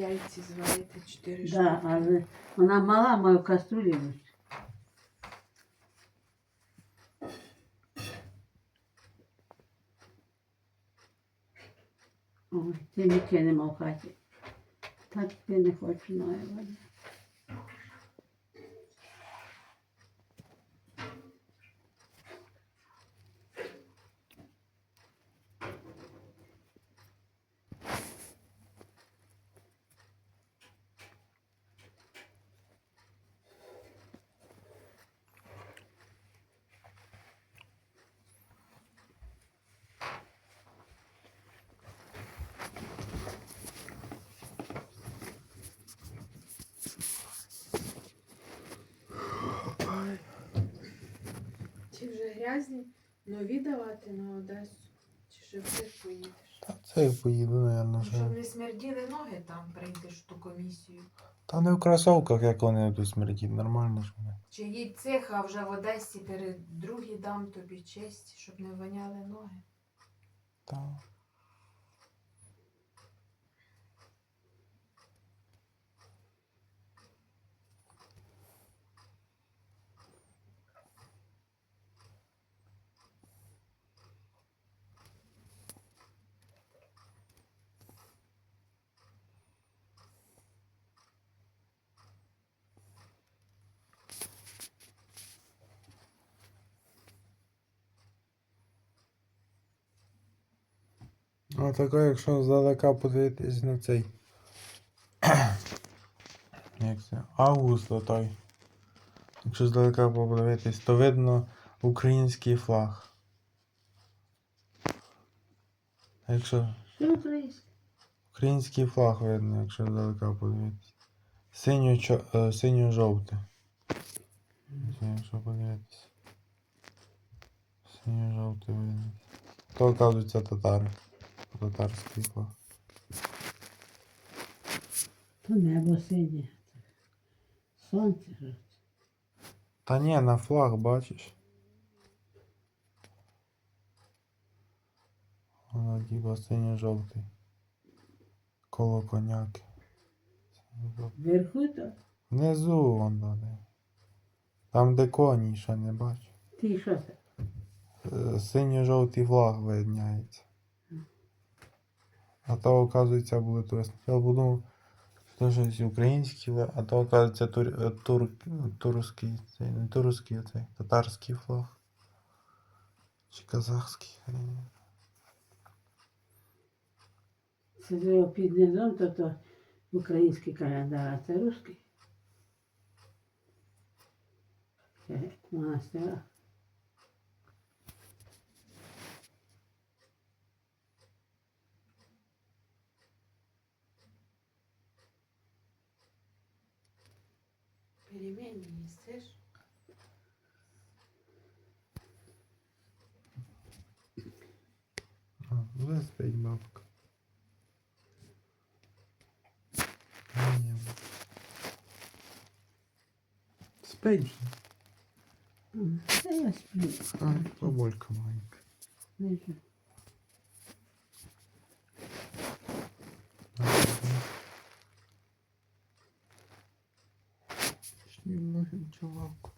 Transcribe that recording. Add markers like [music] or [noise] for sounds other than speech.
яйці зварити 4 штуки. Да, але вона мала мою каструлю. Ой, ти не кинемо в хаті. Так я не хочу нової води. Чи вже грязні? Нові давати на Одесу? Чи ще в цих поїдеш? Та це я поїду, наверное, вже. щоб не смерділи ноги там, прийдеш в ту комісію. Та не в кросовках, як вони тут смердіть, нормально ж вони. Чи їдь цих, а вже в Одесі перед другі дам тобі честь, щоб не воняли ноги. Та. А таке, якщо здалека подивитись на цей. [clears throat] Як це? Август отой. Якщо здалека подивитись, то видно український флаг. Якщо український флаг видно, якщо здалека подивитись. Синьо, е, синьо-жовте. Якщо подивитись. Синьо-жовте видно. То оказується татари. Флаг. То небо синє. Сонце. Та ні, на флаг бачиш. Воно типа синьо-жовтий. Коло коняки. Вверху то. Внизу воно де. Там де коні ще не бачу. Ти що це? Е, Синьо-жовтий флаг видняється. А то, оказується, були туристи. Я подумав, що щось український, флаг, а то, оказується, тур, е, тур, турський, цей, не турський, а цей, татарський флаг. Чи знаю. Це його то то український календар, а це русський. Це монастира. Пельмені їстиш? А, вже спить бабка. А, ні. Спить вже. М, Це я сплю. А, бабулька маленька. Лежу. Знімаю чоловіку.